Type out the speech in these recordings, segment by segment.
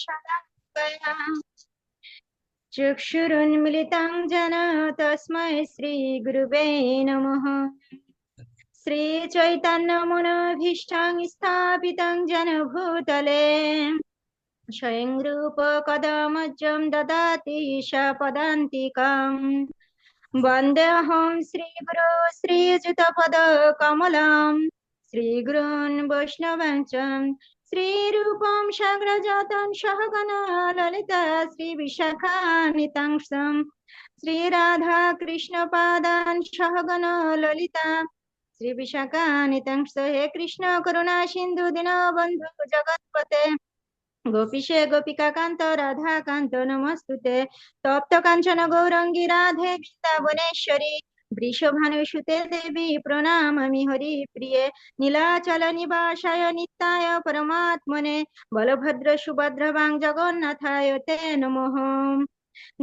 शलाकया चक्षुरुन्मिलितं जन तस्मै श्रीगुरुवे नमः श्रीचैतन्यमुनभीष्टं स्थापितं जनभूतले स्वयं रूप कदमज्जं ददाति स पदान्तिकम् वन्देऽहं श्रीगुरो श्रीयुतपदकमलं श्रीगुरून् वैष्णवञ्च श्रीरूपं साग्रजातं सहगना ललिता श्रीविशाखानितांशं श्रीराधाकृष्णपादान् सहगन ललिता श्रीविशाखानितांश हे कृष्ण करुणा सिन्धु दीनबन्धु जगत्पते गोपीशे गोपिकान्त राधाकान्त नमस्तुते तप्त काञ्चन गौरङ्गी राधे বৃষভানুষুতে দেবী প্রণামামি হরি প্রিয়ে নীলাচল নিবাসায় নিত্যায় পরমাত্মনে বলভদ্র সুভদ্রবাং জগন্নাথায় তে নমঃ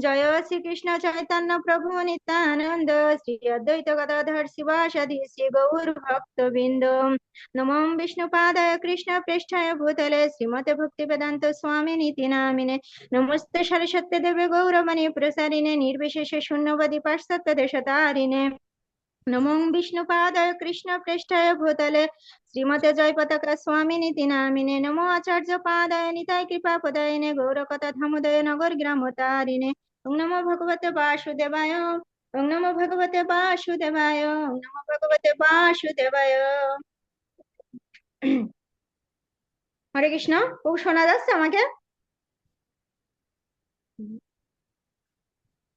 জয় শ্রীকৃষ্ণ চৈতন্য প্রভু নিত্যানন্দ, শ্রী অদ্বৈত গদাধর শিবাসাদি, শ্রী গৌর ভক্ত নমম নমো বিষ্ণুপাদায় কৃষ্ণ পৃষ্ঠায় ভূতলে, শ্রীমতে ভক্তি বেদান্ত স্বামী নীতি নামিনে নমস্তে সরস্বত্য দেবে গৌরমণি প্রসারিণে, নির্বিশেষে শূন্যবাদী পাশ্চাত্য দেশতারিণে। নমো বিষ্ণুপাদায় কৃষ্ণ পৃষ্ঠায় ভূতলে শ্রীমতে জয় পতাকা স্বামী নীতি নামিনে নমো আচার্য পাদায় নিতায় কৃপা পদায়নে গৌরকথা ধামোদয় নগর গ্রাম তারিণে ওং নমো ভগবতে বাসুদেবায় ওং নমো ভগবতে বাসুদেবায় ওং নমো ভগবতে বাসুদেবায় হরে কৃষ্ণ খুব শোনা যাচ্ছে আমাকে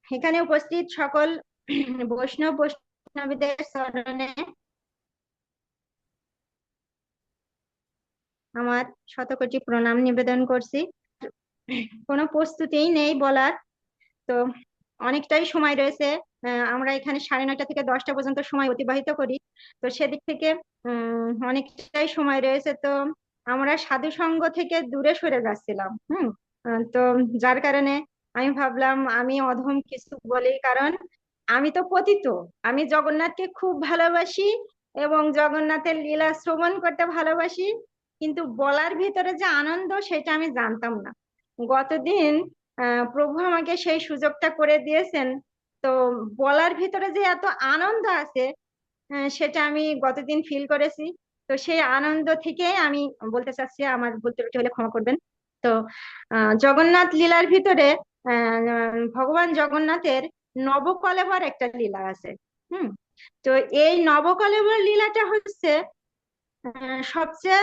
এখানে উপস্থিত সকল বৈষ্ণব বৈষ্ণবীদের স্মরণে আমার শতকোটি প্রণাম নিবেদন করছি। কোনো প্রস্তুতিই নেই বলার। তো অনেকটাই সময় রয়েছে। আমরা এখানে সাড়ে নয়টা থেকে দশটা পর্যন্ত সময় অতিবাহিত করি। তো সেদিক থেকে, উম, অনেকটাই সময় রয়েছে। তো আমরা সাধু সঙ্গ থেকে দূরে সরে যাচ্ছিলাম, হুম? তো যার কারণে আমি ভাবলাম আমি অধম কিছু বলি। কারণ আমি তো পতিত। আমি জগন্নাথকে খুব ভালোবাসি এবং জগন্নাথের লীলা শ্রবণ করতে ভালোবাসি, কিন্তু বলার ভিতরে যে আনন্দ সেটা আমি জানতাম না। গতদিন প্রভু আমাকে সেই সুযোগটা করে দিয়েছেন। তো বলার ভিতরে যে এত আনন্দ আছে সেটা আমি গতদিন ফিল করেছি। তো সেই আনন্দ থেকে আমি বলতে চাচ্ছি, আমার ভুল ত্রুটি হলে ক্ষমা করবেন। তো জগন্নাথ লীলার ভিতরে ভগবান জগন্নাথের নবকলেবর একটা লীলা আছে। হুম? তো এই নবকলেবর লীলাটা হচ্ছে সবচেয়ে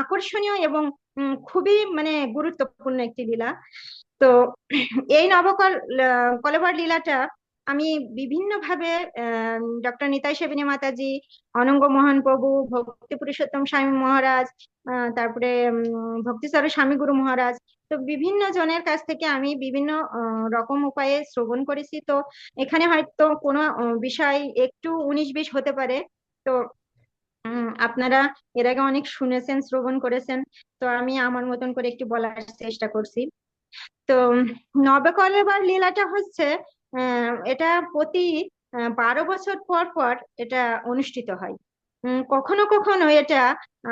আকর্ষণীয় এবং খুবই মানে গুরুত্বপূর্ণ একটি লীলা। তো এই নবকল কলেবর লীলাটা আমি বিভিন্ন ভাবে ডক্টর নিতাই সেবিনী মাতাজি, অনঙ্গ মোহন প্রভু, ভক্তি পুরুষোত্তম স্বামী মহারাজ তারপরে ভক্তিস্বর স্বামী গুরু মহারাজ তো বিভিন্ন জনের কাছ থেকে আমি বিভিন্ন রকম উপায়ে শ্রবণ করেছি। তো এখানে হয়তো কোনো বিষয় একটু উনিশ বিশ হতে পারে। তো আপনারা এর আগে অনেক শুনেছেন, শ্রবণ করেছেন। তো আমি আমার মতন করে একটু বলার চেষ্টা করছি। তো নবকলেবার লীলাটা হচ্ছে এটা প্রতি বারো বছর পর পর এটা অনুষ্ঠিত হয়। কখনো কখনো এটা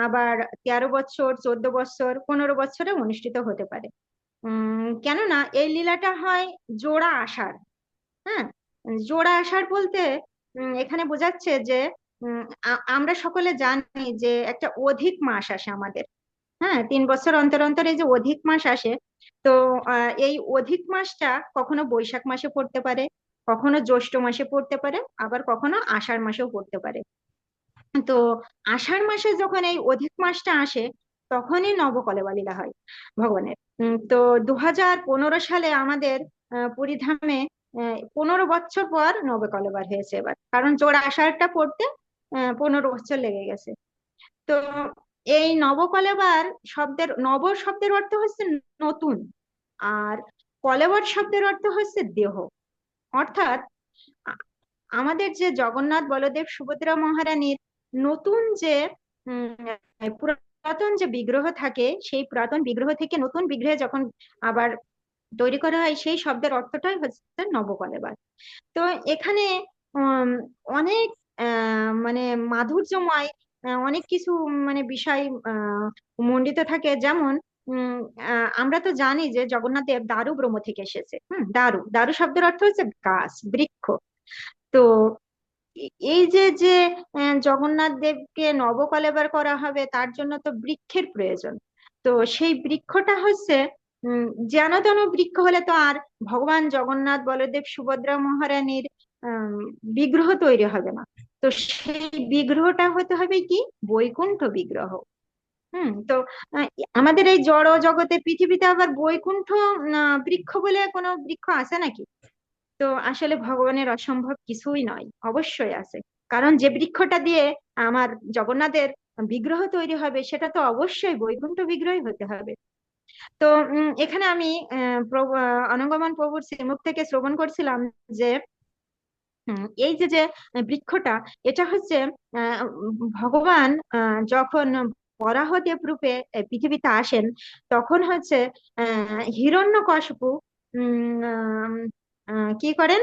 আবার তেরো বছর, চোদ্দ বছর, পনেরো বছরে অনুষ্ঠিত হতে পারে। কেননা এই লীলাটা হয় জোড়া আষাঢ়। হ্যাঁ? জোড়া আষাঢ় বলতে এখানে বোঝাচ্ছে যে আমরা সকলে জানি যে একটা অধিক মাস আসে আমাদের। হ্যাঁ? তিন বছর অন্তর অন্তর এই যে অধিক মাস আসে, তো এই অধিক মাসটা কখনো বৈশাখ মাসে পড়তে পারে, কখনো জ্যৈষ্ঠ মাসে পড়তে পারে, আবার কখনো আষাঢ় মাসেও পড়তে পারে। তো আষাঢ় মাসে যখন এই অধিক মাসটা আসে, তখনই নবকলেবা লীলা হয় ভগবানের। তো দু হাজার পনেরো সালে আমাদের পুরীধামে পনেরো বছর পর নবকলেবার হয়েছে এবার। কারণ জোড়া আষাঢ়টা পড়তে পনেরো বছর লেগে গেছে। তো এই নবকলেবার শব্দের, নব শব্দের অর্থ হচ্ছে নতুন, আর কলেবর শব্দের অর্থ হচ্ছে দেহ। অর্থাৎ আমাদের যে জগন্নাথ বলদেব সুভদ্রা মহারানীর নতুন যে পুরাতন যে বিগ্রহ থাকে, সেই পুরাতন বিগ্রহ থেকে নতুন বিগ্রহে যখন আবার তৈরি করা হয়, সেই শব্দের অর্থটাই হচ্ছে নবকলেবার। তো এখানে অনেক মানে মাধুর্যময় অনেক কিছু মানে বিষয় মণ্ডিত থাকে। যেমন আমরা তো জানি যে জগন্নাথ দেব দারু ব্রহ্ম থেকে এসেছে। হম, দারু। দারু শব্দের অর্থ হচ্ছে গাছ, বৃক্ষ। তো এই যে যে জগন্নাথ দেবকে নবকলেবার করা হবে, তার জন্য তো বৃক্ষের প্রয়োজন। তো সেই বৃক্ষটা হচ্ছে যেন তেন বৃক্ষ হলে তো আর ভগবান জগন্নাথ, বলদেব, সুভদ্রা মহারানীর বিগ্রহ তৈরি হবে না। তো সেই বিগ্রহটা হতে হবে কি? বৈকুণ্ঠ বিগ্রহ। হুম, তো আমাদের এই জড় জগতে পৃথিবীতে আবার বৈকুণ্ঠ বৃক্ষ বলে কোনো বৃক্ষ আছে নাকি? তো আসলে ভগবানের অসম্ভব কিছুই নয় অবশ্যই আছে। কারণ যে বৃক্ষটা দিয়ে আমার জগন্নাথের বিগ্রহ তৈরি হবে সেটা তো অবশ্যই বৈকুণ্ঠ বিগ্রহই হতে হবে। তো এখানে আমি অনঙ্গমান প্রভুর শ্রীমুখ থেকে শ্রবণ করছিলাম যে এই যে যে বৃক্ষটা এটা হচ্ছে ভগবান যখন বরাহদেব রূপে পৃথিবীতে আসেন তখন হচ্ছে আহ, আহ, কি করেন?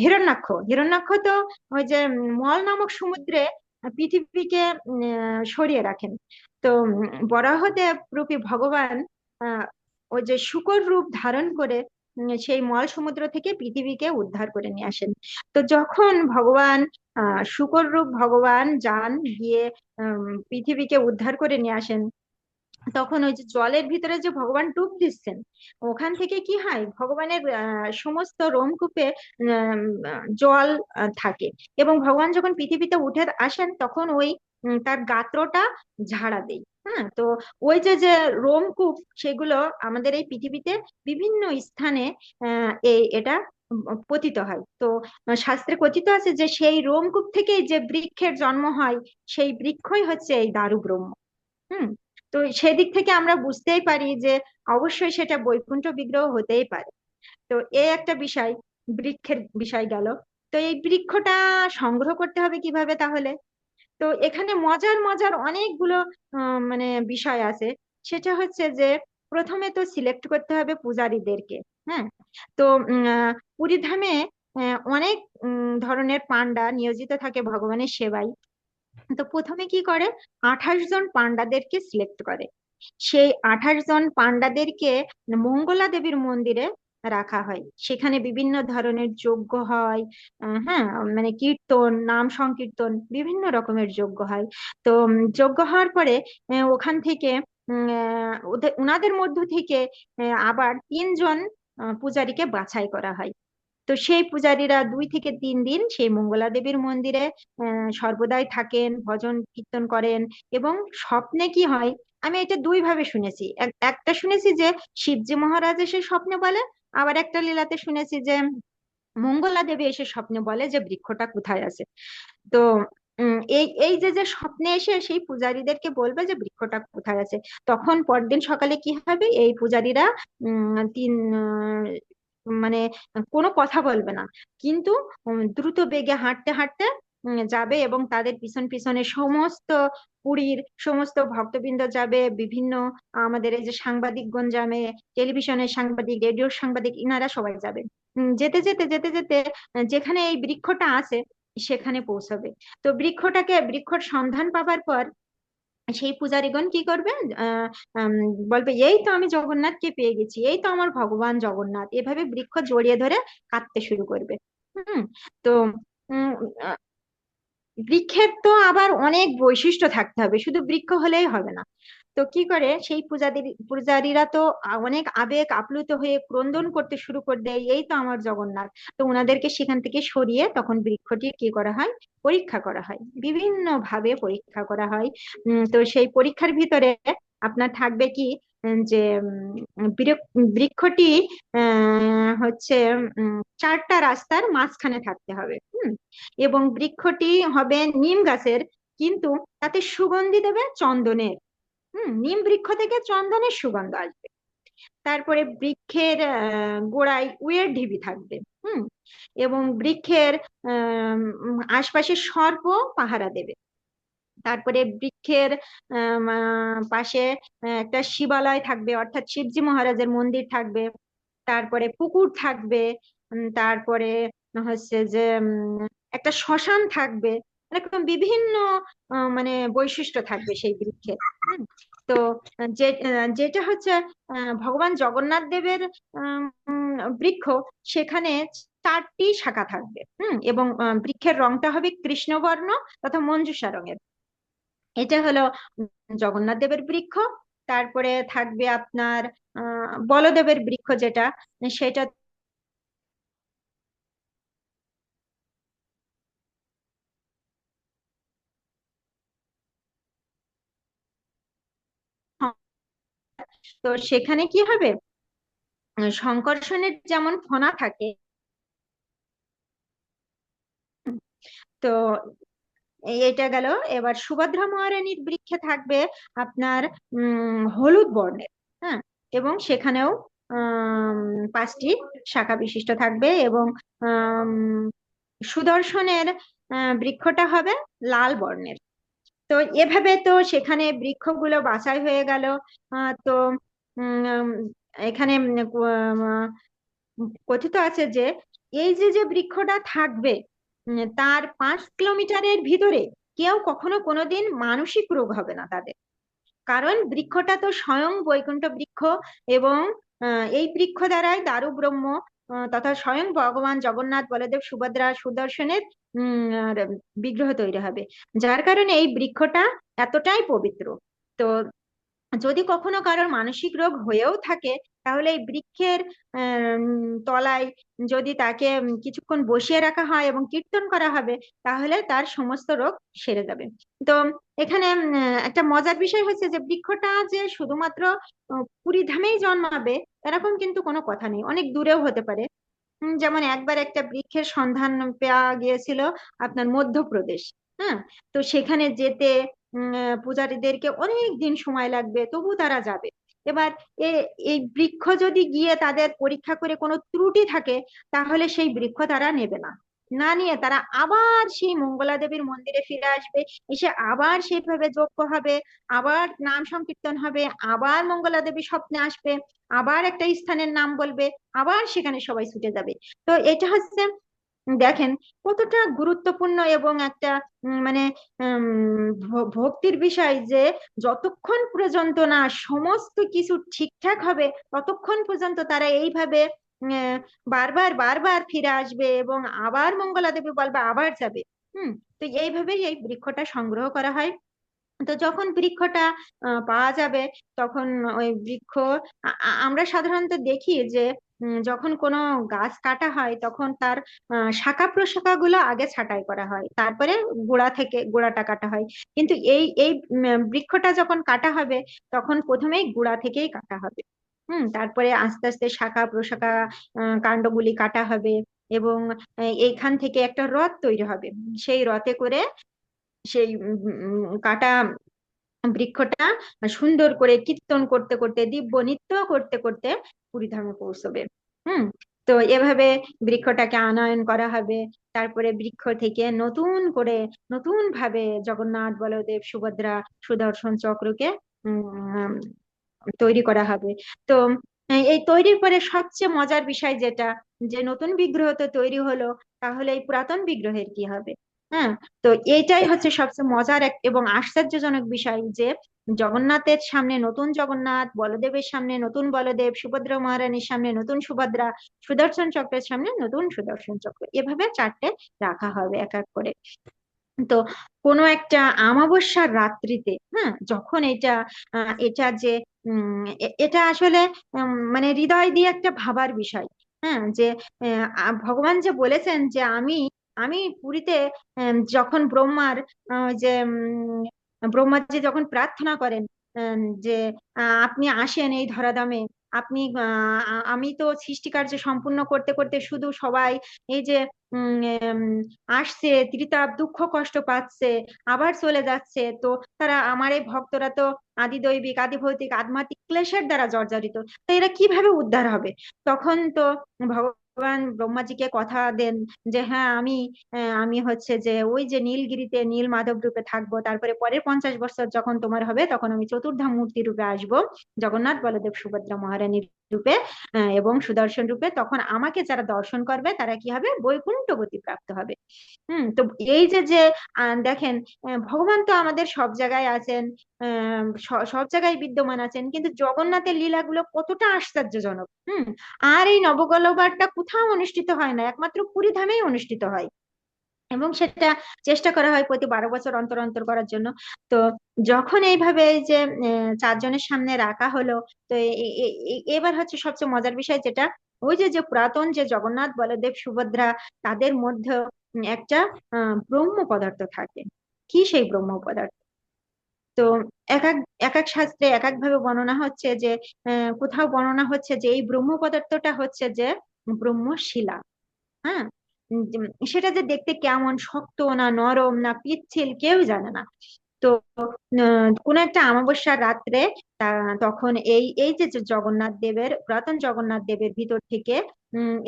হিরণ্যাক্ষ। হিরণ্যাক্ষ তো ওই যে মল নামক সমুদ্রে পৃথিবীকে সরিয়ে রাখেন। তো বরাহদেব রূপী ভগবান ওই যে শুকর রূপ ধারণ করে সেই মল সমুদ্র থেকে পৃথিবীকে উদ্ধার করে নিয়ে আসেন। তো যখন ভগবান আহ শূকর রূপ ভগবান যান গিয়ে পৃথিবীকে উদ্ধার করে নিয়ে আসেন তখন ওই যে জলের ভিতরে যে ভগবান ডুব দিচ্ছেন ওখান থেকে কি হয়? ভগবানের সমস্ত রোমকূপে জল থাকে এবং ভগবান যখন পৃথিবীতে উঠে আসেন তখন ওই তার গাত্রটা ঝাড়া দেয়। হ্যাঁ তো ওই যে যে রোমকূপ সেগুলো আমাদের এই পৃথিবীতে বিভিন্ন স্থানে এই এটা পতিত হয়। তো শাস্ত্রে কথিত আছে যে সেই রোমকূপ থেকেই যে বৃক্ষের জন্ম হয়, সেই বৃক্ষই হচ্ছে এই দারু ব্রহ্ম হুম তো সেদিক থেকে আমরা বুঝতেই পারি যে অবশ্যই সেটা বৈকুণ্ঠ বিগ্রহ হতেই পারে। তো এই একটা বিষয় বৃক্ষের বিষয় গেল। তো এই বৃক্ষটা সংগ্রহ করতে হবে কীভাবে তাহলে? তো এখানে মজার মজার অনেকগুলো মানে বিষয় আছে। সেটা হচ্ছে যে প্রথমে তো সিলেক্ট করতে হবে পূজারীদেরকে হ্যাঁ? তো উম, আহ, পুরী ধামে আহ, অনেক ধরনের পান্ডা নিয়োজিত থাকে ভগবানের সেবায়। তো প্রথমে কি করে? আঠাশ জন পান্ডাদেরকে সিলেক্ট করে। সেই আঠাশ জন পান্ডাদেরকে মঙ্গলা দেবীর মন্দিরে রাখা হয়। সেখানে বিভিন্ন ধরনের যজ্ঞ হয় হ্যাঁ মানে কীর্তন, নাম সংকীর্তন, বিভিন্ন রকমের যজ্ঞ হয়। তো যজ্ঞ হওয়ার পরে ওখান থেকে ওনাদের মধ্য থেকে আবার তিনজন পূজারীকে বাছাই করা হয়। তো সেই পূজারীরা দুই থেকে তিন দিন সেই মঙ্গলা দেবীর মন্দিরে সর্বদাই থাকেন, ভজন কীর্তন করেন এবং স্বপ্নে কি হয়, আমি এটা দুই ভাবে শুনেছি একটা শুনেছি যে শিবজি মহারাজ এসে স্বপ্নে বলে, আবার একটা লীলাতে শুনেছি যে মঙ্গলা দেবী এসে স্বপ্নে বলে যে বৃক্ষটা কোথায় আছে। তো এই এই যে যে স্বপ্নে এসে সেই পূজারীদেরকে বলবে যে বৃক্ষটা কোথায় আছে, তখন পরদিন সকালে কি হবে, এই পূজারীরা তিন মানে কোনো কথা বলবে না। কিন্তু দ্রুত বেগে হাঁটতে হাঁটতে যাবে এবং তাদের পিছন, পিছনে সমস্ত পুরীর সমস্ত ভক্তবৃন্দ যাবে, বিভিন্ন, আমাদের এই যে সাংবাদিকগণ যাবে, টেলিভিশনের সাংবাদিক, রেডিওর সাংবাদিক, ইনারা সবাই যাবে। যেতে যেতে যেতে যেতে, যেখানে এই বৃক্ষটা আছে, সেখানে পৌঁছাবে। তো বৃক্ষটাকে, বৃক্ষর সন্ধান পাবার পর সেই পূজারীগণ কি করবে বলবে, এই তো আমি জগন্নাথকে পেয়ে গেছি, এই তো আমার ভগবান জগন্নাথ। এভাবে বৃক্ষ জড়িয়ে ধরে কাঁদতে শুরু করবে। হম, তো বৃক্ষের তো আবার অনেক বৈশিষ্ট্য থাকতে হবে, শুধু বৃক্ষ হলেই হবে না। তো কি করে? সেই পূজারী পূজারীরা তো অনেক আবেগ আপ্লুত হয়ে ক্রন্দন করতে শুরু করে দেয়, এই তো আমার জগন্নাথ। তো ওনাদেরকে সেখান থেকে সরিয়ে তখন বৃক্ষটি কি করা হয়? পরীক্ষা করা হয় বিভিন্ন ভাবে পরীক্ষা করা হয়। তো সেই পরীক্ষার ভিতরে আপনার থাকবে কি যে বৃক্ষটি হচ্ছে চারটা রাস্তার মাঝখানে থাকতে হবে এবং বৃক্ষটি হবে নিম গাছের, কিন্তু তাতে সুগন্ধি দেবে চন্দনের, হুম? নিম বৃক্ষ থেকে চন্দনের সুগন্ধ আসবে। তারপরে বৃক্ষের গোড়ায় উয়ের ঢিবি থাকবে, হুম? এবং বৃক্ষের আশপাশে সর্প পাহারা দেবে। তারপরে বৃক্ষের পাশে একটা শিবালয় থাকবে, অর্থাৎ শিবজি মহারাজের মন্দির থাকবে। তারপরে পুকুর থাকবে তারপরে হচ্ছে যে একটা শ্মশান থাকবে। এরকম বিভিন্ন মানে বৈশিষ্ট্য থাকবে সেই বৃক্ষের। হুম। তো যেটা হচ্ছে ভগবান জগন্নাথ দেবের বৃক্ষ, সেখানে চারটি শাখা থাকবে। হম, এবং বৃক্ষের রংটা হবে কৃষ্ণবর্ণ তথা মঞ্জুষা রঙের। এটা হলো জগন্নাথ দেবের বৃক্ষ, তারপরে থাকবে আপনার বলদেবের বৃক্ষ যেটা, সেটা তো সেখানে কি হবে? সংকর্ষণের যেমন ফনা থাকে, তো এটা গেল। এবার সুভদ্রা মহারানীর বৃক্ষে থাকবে আপনার হলুদ বর্ণের হ্যাঁ? এবং সেখানেও পাঁচটি শাখা বিশিষ্ট থাকবে এবং সুদর্শনের বৃক্ষটা হবে লাল বর্ণের। তো এভাবে তো সেখানে বৃক্ষগুলো বাছাই হয়ে গেল। তো এখানে কথিত আছে যে, এই যে যে বৃক্ষটা থাকবে তার পাঁচ কিলোমিটারের ভিতরে কেউ কখনো কোনোদিন মানসিক রোগ হবে না তাদের। কারণ বৃক্ষটা তো স্বয়ং বৈকুণ্ঠ বৃক্ষ এবং এই বৃক্ষ দ্বারাই দারু ব্রহ্ম তথা স্বয়ং ভগবান জগন্নাথ, বলদেব, সুভদ্রা সুদর্শনের বিগ্রহ তৈরি হবে। যার কারণে এই বৃক্ষটা এতটাই পবিত্র। তো যদি কখনো কারোর মানসিক রোগ হয়েও থাকে তাহলে এই বৃক্ষের তলায় যদি তাকে কিছুক্ষণ বসিয়ে রাখা হয় এবং কীর্তন করা হবে, তাহলে তার সমস্ত রোগ সেরে যাবে। তো এখানে একটা মজার বিষয় হচ্ছে যে বৃক্ষটা যে শুধুমাত্র পুরী ধামেই জন্মাবে, এরকম কিন্তু কোনো কথা নেই। অনেক দূরেও হতে পারে। যেমন একবার একটা বৃক্ষের সন্ধান পাওয়া গিয়েছিল আপনার মধ্যপ্রদেশ হ্যাঁ? তো সেখানে যেতে পূজারীদেরকে অনেক দিন সময় লাগবে, তবু তারা যাবে। এবার এই বৃক্ষ যদি গিয়ে তাদের পরীক্ষা করে কোনো ত্রুটি থাকে, তাহলে সেই বৃক্ষ তারা নেবে না। না নিয়ে তারা আবার সেই মঙ্গলা দেবীর মন্দিরে ফিরে আসবে, এসে আবার সেইভাবে যোগ্য হবে, আবার নাম সংকীর্তন হবে, আবার মঙ্গলা দেবী স্বপ্নে আসবে, আবার একটা স্থানের নাম বলবে, আবার সেখানে সবাই ছুটে যাবে। তো এটা হচ্ছে দেখেন কতটা গুরুত্বপূর্ণ এবং একটা মানে ভক্তির বিষয় যে যতক্ষণ পর্যন্ত না সমস্ত কিছু ঠিকঠাক হবে, ততক্ষণ পর্যন্ত তারা এইভাবে বারবার বারবার ফিরে আসবে এবং আবার মঙ্গলা দেবী বলবে, আবার যাবে। হুম, তো এইভাবেই এই বৃক্ষটা সংগ্রহ করা হয়। তো যখন বৃক্ষটা পাওয়া যাবে, তখন ওই বৃক্ষ আমরা সাধারণত দেখি যে যখন কোনো গাছ কাটা হয় তখন তার শাখা প্রশাখা গুলো আগে ছাঁটাই করা হয়। তারপরে গোড়া থেকে, গোড়াটা কাটা হয়। কিন্তু এই এই বৃক্ষটা যখন কাটা হবে তখন প্রথমেই গোড়া থেকেই কাটা হবে। হুম, তারপরে আস্তে আস্তে শাখা প্রশাখা কাণ্ডগুলি কাটা হবে এবং এইখান থেকে একটা রথ তৈরি হবে। সেই রথে করে সেই কাটা বৃক্ষটা সুন্দর করে কীর্তন করতে করতে, দিব্য নৃত্য করতে করতে পুরীধামে পৌঁছবে। হুম? তো এভাবে বৃক্ষটাকে আনয়ন করা হবে। তারপরে বৃক্ষ থেকে নতুন করে নতুন ভাবে জগন্নাথ, বলদেব, সুভদ্রা সুদর্শন চক্রকে তৈরি করা হবে। তো এই তৈরির পরে সবচেয়ে মজার বিষয় যেটা, যে নতুন বিগ্রহ তো তৈরি হলো, তাহলে এই পুরাতন বিগ্রহের কি হবে? হ্যাঁ? তো এইটাই হচ্ছে সবচেয়ে মজার এক এবং আশ্চর্যজনক বিষয় যে জগন্নাথের সামনে নতুন জগন্নাথ, বলদেবের সামনে নতুন বলদেব, সুভদ্রা মহারানীর সামনে নতুন সুভদ্রা, সুদর্শন চক্রের সামনে নতুন সুদর্শন চক্র, এভাবে চারটে রাখা হবে এক এক করে। তো কোনো একটা আমাবস্যার রাত্রিতে হ্যাঁ? যখন এটা এটা যে এটা আসলে মানে হৃদয় দিয়ে একটা ভাবার বিষয় হ্যাঁ? যে ভগবান যে বলেছেন যে আমি আমি পুরীতে যখন ব্রহ্মার যে ব্রহ্মার যে যখন প্রার্থনা করেন যে আপনি আসেন এই ধরাধামে, আপনি আমি তো সৃষ্টিকার্য সম্পূর্ণ করতে করতে শুধু সবাই এই যে আসছে, ত্রিতাপ, দুঃখ, কষ্ট পাচ্ছে, আবার চলে যাচ্ছে, তো তারা আমার এই ভক্তরা তো আদি দৈবিক আদি ভৌতিক আধ্যাত্মিক, ক্লেশের দ্বারা জর্জরিত, তো এরা কীভাবে উদ্ধার হবে? তখন তো ভগবান ব্রহ্মাজিকে কথা দেন যে হ্যাঁ আমি আমি হচ্ছে যে ওই যে নীলগিরিতে নীল মাধব রূপে থাকব, তারপরে পরের পঞ্চাশ বছর যখন তোমার হবে, তখন আমি চতুর্ধাম মূর্তি রূপে আসব। জগন্নাথ বলদেব সুভদ্রা মহারানীর রূপে এবং সুদর্শন রূপে তখন আমাকে যারা দর্শন করবে তারা কি হবে? বৈকুণ্ঠ গতি প্রাপ্ত হবে। হুম, তো এই যে যে দেখেন ভগবান তো আমাদের সব জায়গায় আছেন সব জায়গায় বিদ্যমান আছেন, কিন্তু জগন্নাথের লীলাগুলো কতটা আশ্চর্যজনক। হুম, আর এই নবকলবারটা কোথাও অনুষ্ঠিত হয় না, একমাত্র পুরী ধামেই অনুষ্ঠিত হয়। এবং সেটা চেষ্টা করা হয় প্রতি বারো বছর অন্তর অন্তর করার জন্য। তো যখন এইভাবে এই যে চারজনের সামনে রাখা হলো, তো এবার হচ্ছে সবচেয়ে মজার বিষয় যেটা, ওই যে যে পুরাতন যে জগন্নাথ, বলদেব, সুভদ্রা, তাদের মধ্যে একটা ব্রহ্ম পদার্থ থাকে। কি সেই ব্রহ্ম পদার্থ? তো এক এক এক এক শাস্ত্রে এক এক ভাবে বর্ণনা হচ্ছে যে কোথাও বর্ণনা হচ্ছে যে, এই ব্রহ্ম পদার্থটা হচ্ছে যে, ব্রহ্মশিলা। হ্যাঁ? সেটা যে দেখতে কেমন শক্ত না নরম না পিচ্ছিল কেউ জানে না। তো কোন একটা অমাবস্যার রাত্রে তখন এই এই যে জগন্নাথ দেবের, পুরাতন জগন্নাথ দেবের ভিতর থেকে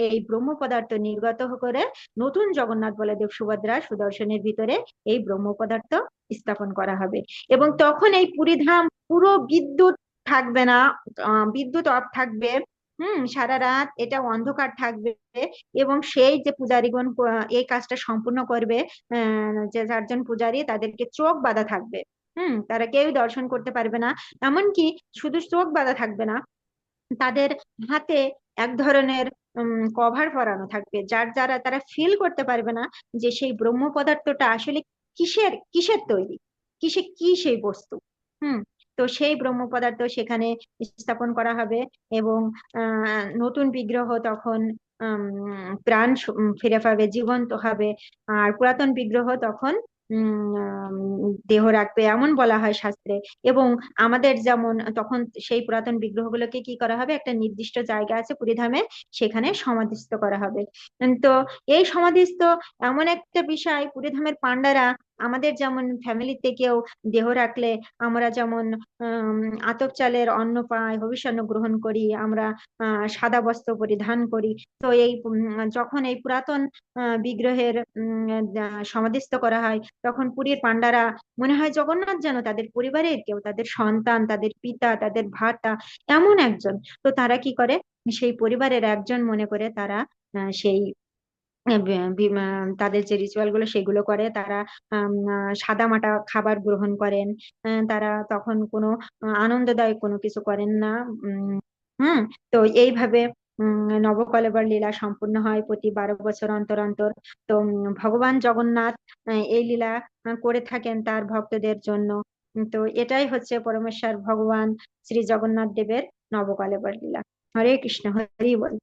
এই ব্রহ্ম পদার্থ নির্গত করে নতুন জগন্নাথ বলদেব সুভদ্রা সুদর্শনের ভিতরে এই ব্রহ্ম পদার্থ স্থাপন করা হবে। এবং তখন এই পুরীধাম পুরো বিদ্যুৎ থাকবে না বিদ্যুৎ অফ থাকবে। হুম, সারা রাত এটা অন্ধকার থাকবে এবং সেই যে পূজারীগণ এই কাজটা সম্পূর্ণ করবে যে চারজন পূজারী তাদেরকে চোখ বাঁধা থাকবে। হুম, তারা কেউ দর্শন করতে পারবে না। এমনকি শুধু চোখ বাঁধা থাকবে না, তাদের হাতে এক ধরনের কভার পরানো থাকবে, যার যারা তারা ফিল করতে পারবে না যে সেই ব্রহ্ম পদার্থটা আসলে কিসের কিসের তৈরি, কিসে, কি সেই বস্তু। হুম তো সেই ব্রহ্ম পদার্থ সেখানে স্থাপন করা হবে এবং নতুন বিগ্রহ তখন প্রাণ ফিরে পাবে, জীবন্ত হবে। আর পুরাতন বিগ্রহ তখন দেহ রাখবে এমন বলা হয় শাস্ত্রে। এবং আমাদের যেমন, তখন সেই পুরাতন বিগ্রহগুলোকে কি করা হবে? একটা নির্দিষ্ট জায়গা আছে পুরীধামে, সেখানে সমাধিস্থ করা হবে। তো এই সমাধিস্থ এমন একটা বিষয়, পুরীধামের পান্ডারা আমাদের যেমন ফ্যামিলিতে কেউ দেহ রাখলে আমরা যেমন আতপ চালের অন্ন পাই, হবিষ্যান্ন গ্রহণ করি, আমরা সাদা বস্ত্র পরিধান করি। তো এই যখন এই পুরাতন বিগ্রহের সমাধিস্থ করা হয়, তখন পুরীর পান্ডারা মনে হয় জগন্নাথ যেন তাদের পরিবারের কেউ, তাদের সন্তান, তাদের পিতা, তাদের ভাতা, এমন একজন। তো তারা কি করে? সেই পরিবারের একজন মনে করে তারা সেই তাদের যে রিচুয়ালগুলো সেগুলো করে তারা আম, আহ, সাদামাটা খাবার গ্রহণ করেন। তারা তখন কোনো আনন্দদায়ক কোনো কিছু করেন না। হুম তো এইভাবে নবকলেবর লীলা সম্পূর্ণ হয় প্রতি বারো বছর অন্তর অন্তর। তো ভগবান জগন্নাথ এই লীলা করে থাকেন তার ভক্তদের জন্য। তো এটাই হচ্ছে পরমেশ্বর ভগবান শ্রী জগন্নাথ দেবের নবকলেবর লীলা। হরে কৃষ্ণ হরি বল।